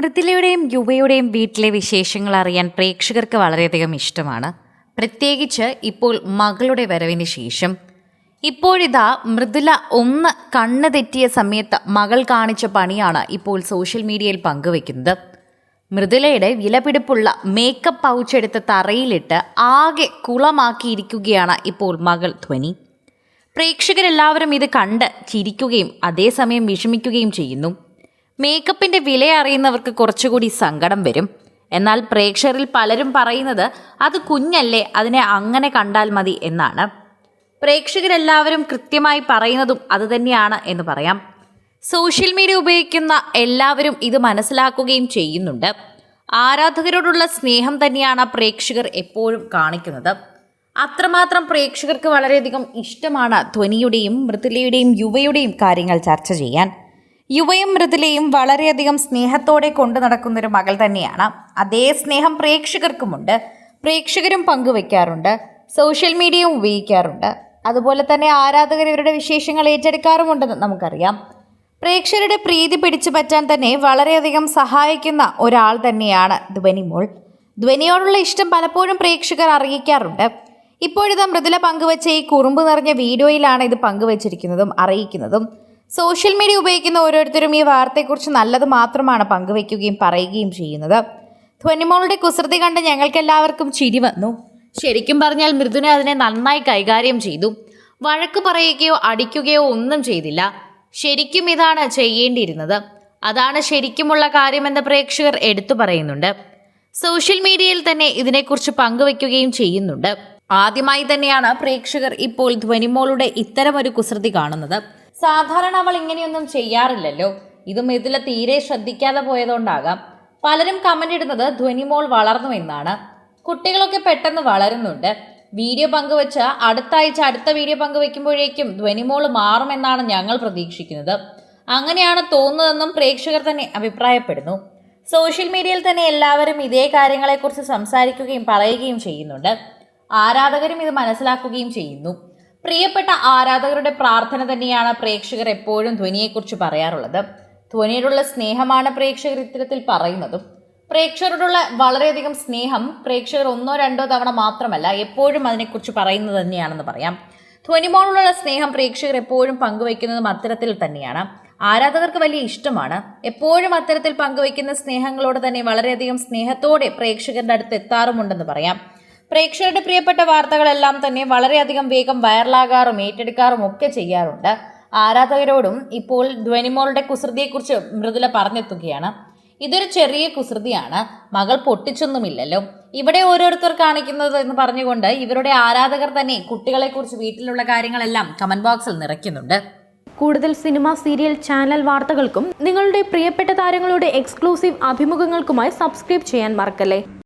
മൃദുലയുടെയും യുവയുടെയും വീട്ടിലെ വിശേഷങ്ങൾ അറിയാൻ പ്രേക്ഷകർക്ക് വളരെയധികം ഇഷ്ടമാണ്. പ്രത്യേകിച്ച് ഇപ്പോൾ മകളുടെ വരവിന് ശേഷം. ഇപ്പോഴിതാ മൃദുല ഒന്ന് കണ്ണ് തെറ്റിയ സമയത്ത് മകൾ കാണിച്ച പണിയാണ് ഇപ്പോൾ സോഷ്യൽ മീഡിയയിൽ പങ്കുവെക്കുന്നത്. മൃദുലയുടെ വിലപിടിപ്പുള്ള മേക്കപ്പ് പൗച്ച് എടുത്ത് തറയിലിട്ട് ആകെ കുളമാക്കിയിരിക്കുകയാണ് ഇപ്പോൾ മകൾ ധ്വനി. പ്രേക്ഷകരെല്ലാവരും ഇത് കണ്ട് ചിരിക്കുകയും അതേസമയം വിഷമിക്കുകയും ചെയ്യുന്നു. മേക്കപ്പിന്റെ വില അറിയുന്നവർക്ക് കുറച്ചുകൂടി സങ്കടം വരും. എന്നാൽ പ്രേക്ഷകരിൽ പലരും പറയുന്നത് അത് കുഞ്ഞല്ലേ അതിനെ അങ്ങനെ കണ്ടാൽ മതി എന്നാണ്. പ്രേക്ഷകരെല്ലാവരും കൃത്യമായി പറയുന്നതും അതുതന്നെയാണ് എന്ന് പറയാം. സോഷ്യൽ മീഡിയ ഉപയോഗിക്കുന്ന എല്ലാവരും ഇത് മനസ്സിലാക്കുകയും ചെയ്യുന്നുണ്ട്. ആരാധകരോടുള്ള സ്നേഹം തന്നെയാണ് പ്രേക്ഷകർ എപ്പോഴും കാണിക്കുന്നത്. അത്രമാത്രം പ്രേക്ഷകർക്ക് വളരെയധികം ഇഷ്ടമാണ് ധ്വനിയുടെയും മൃദുലയുടെയും യുവയുടെയും കാര്യങ്ങൾ ചർച്ച ചെയ്യാൻ. യുവയും മൃദുലയും വളരെയധികം സ്നേഹത്തോടെ കൊണ്ടു നടക്കുന്നൊരു മകൾ തന്നെയാണ്. അതേ സ്നേഹം പ്രേക്ഷകർക്കുമുണ്ട്. പ്രേക്ഷകരും പങ്കുവെക്കാറുണ്ട്. സോഷ്യൽ മീഡിയയും ഉപയോഗിക്കാറുണ്ട്. അതുപോലെ തന്നെ ആരാധകർ ഇവരുടെ വിശേഷങ്ങൾ ഏറ്റെടുക്കാറുമുണ്ടെന്ന് നമുക്കറിയാം. പ്രേക്ഷകരുടെ പ്രീതി പിടിച്ചു പറ്റാൻ തന്നെ വളരെയധികം സഹായിക്കുന്ന ഒരാൾ തന്നെയാണ് ധ്വനിമോൾ ധ്വനിയോടുള്ള ഇഷ്ടം പലപ്പോഴും പ്രേക്ഷകർ അറിയിക്കാറുണ്ട്. ഇപ്പോഴിതാ മൃദുല പങ്കുവച്ച ഈ കുറുമ്പ് നിറഞ്ഞ വീഡിയോയിലാണ് ഇത് പങ്കുവച്ചിരിക്കുന്നതും അറിയിക്കുന്നതും. സോഷ്യൽ മീഡിയ ഉപയോഗിക്കുന്ന ഓരോരുത്തരും ഈ വാർത്തയെക്കുറിച്ച് നല്ലത് മാത്രമാണ് പങ്കുവയ്ക്കുകയും പറയുകയും ചെയ്യുന്നത്. ധ്വനിമോളുടെ കുസൃതി കണ്ട് ഞങ്ങൾക്കെല്ലാവർക്കും ചിരി വന്നു. ശരിക്കും പറഞ്ഞാൽ മൃദുന അതിനെ നന്നായി കൈകാര്യം ചെയ്തു. വഴക്ക് പറയുകയോ അടിക്കുകയോ ഒന്നും ചെയ്തില്ല. ശരിക്കും ഇതാണ് ചെയ്യേണ്ടിയിരുന്നത്. അതാണ് ശരിക്കുമുള്ള കാര്യമെന്ന് പ്രേക്ഷകർ എടുത്തു പറയുന്നുണ്ട്. സോഷ്യൽ മീഡിയയിൽ തന്നെ ഇതിനെക്കുറിച്ച് പങ്കുവെക്കുകയും ചെയ്യുന്നുണ്ട്. ആദ്യമായി തന്നെയാണ് പ്രേക്ഷകർ ഇപ്പോൾ ധ്വനിമോളുടെ ഇത്തരമൊരു കുസൃതി കാണുന്നത്. സാധാരണ അവൾ ഇങ്ങനെയൊന്നും ചെയ്യാറില്ലല്ലോ. ഇതും ഇതിൽ തീരെ ശ്രദ്ധിക്കാതെ പോയതുകൊണ്ടാകാം. പലരും കമന്റ് ഇടുന്നത് ധ്വനിമോൾ വളർന്നു എന്നാണ്. കുട്ടികളൊക്കെ പെട്ടെന്ന് വളരുന്നുണ്ട്. വീഡിയോ പങ്കുവച്ച് അടുത്ത ആഴ്ച അടുത്ത വീഡിയോ പങ്കുവെക്കുമ്പോഴേക്കും ധ്വനിമോൾ മാറുമെന്നാണ് ഞങ്ങൾ പ്രതീക്ഷിക്കുന്നത്. അങ്ങനെയാണ് തോന്നുന്നതെന്നും പ്രേക്ഷകർ തന്നെ അഭിപ്രായപ്പെടുന്നു. സോഷ്യൽ മീഡിയയിൽ തന്നെ എല്ലാവരും ഇതേ കാര്യങ്ങളെക്കുറിച്ച് സംസാരിക്കുകയും പറയുകയും ചെയ്യുന്നുണ്ട്. ആരാധകരും ഇത് മനസ്സിലാക്കുകയും ചെയ്യുന്നു. പ്രിയപ്പെട്ട ആരാധകരുടെ പ്രാർത്ഥന തന്നെയാണ് പ്രേക്ഷകർ എപ്പോഴും ധ്വനിയെക്കുറിച്ച് പറയാറുള്ളത്. ധ്വനിയോടുള്ള സ്നേഹമാണ് പ്രേക്ഷകർ ഇത്തരത്തിൽ പറയുന്നതും. പ്രേക്ഷകരോടുള്ള വളരെയധികം സ്നേഹം പ്രേക്ഷകർ ഒന്നോ രണ്ടോ തവണ മാത്രമല്ല എപ്പോഴും അതിനെക്കുറിച്ച് പറയുന്നത് തന്നെയാണെന്ന് പറയാം. ധ്വനിമോളുള്ള സ്നേഹം പ്രേക്ഷകർ എപ്പോഴും പങ്കുവയ്ക്കുന്നതും അത്തരത്തിൽ തന്നെയാണ്. ആരാധകർക്ക് വലിയ ഇഷ്ടമാണ്. എപ്പോഴും അത്തരത്തിൽ പങ്കുവയ്ക്കുന്ന സ്നേഹങ്ങളോട് തന്നെ വളരെയധികം സ്നേഹത്തോടെ പ്രേക്ഷകരുടെ അടുത്ത് എത്താറുമുണ്ടെന്ന് പറയാം. പ്രേക്ഷകരുടെ പ്രിയപ്പെട്ട വാർത്തകളെല്ലാം തന്നെ വളരെയധികം വേഗം വൈറലാകാറും ഏറ്റെടുക്കാറും ഒക്കെ ചെയ്യാറുണ്ട്. ആരാധകരോടും ഇപ്പോൾ ധ്വനിമോളുടെ കുസൃതിയെക്കുറിച്ച് മൃദുല പറഞ്ഞെത്തുകയാണ്. ഇതൊരു ചെറിയ കുസൃതിയാണ്. മകൾ പൊട്ടിച്ചൊന്നുമില്ലല്ലോ. ഇവിടെ ഓരോരുത്തർ കാണിക്കുന്നത് എന്ന് പറഞ്ഞുകൊണ്ട് ഇവരുടെ ആരാധകർ തന്നെ കുട്ടികളെക്കുറിച്ച് വീട്ടിലുള്ള കാര്യങ്ങളെല്ലാം കമന്റ് ബോക്സിൽ നിറയ്ക്കുന്നുണ്ട്. കൂടുതൽ സിനിമ സീരിയൽ ചാനൽ വാർത്തകൾക്കും നിങ്ങളുടെ പ്രിയപ്പെട്ട താരങ്ങളുടെ എക്സ്ക്ലൂസീവ് അഭിമുഖങ്ങൾക്കുമായി സബ്സ്ക്രൈബ് ചെയ്യാൻ മറക്കല്ലേ?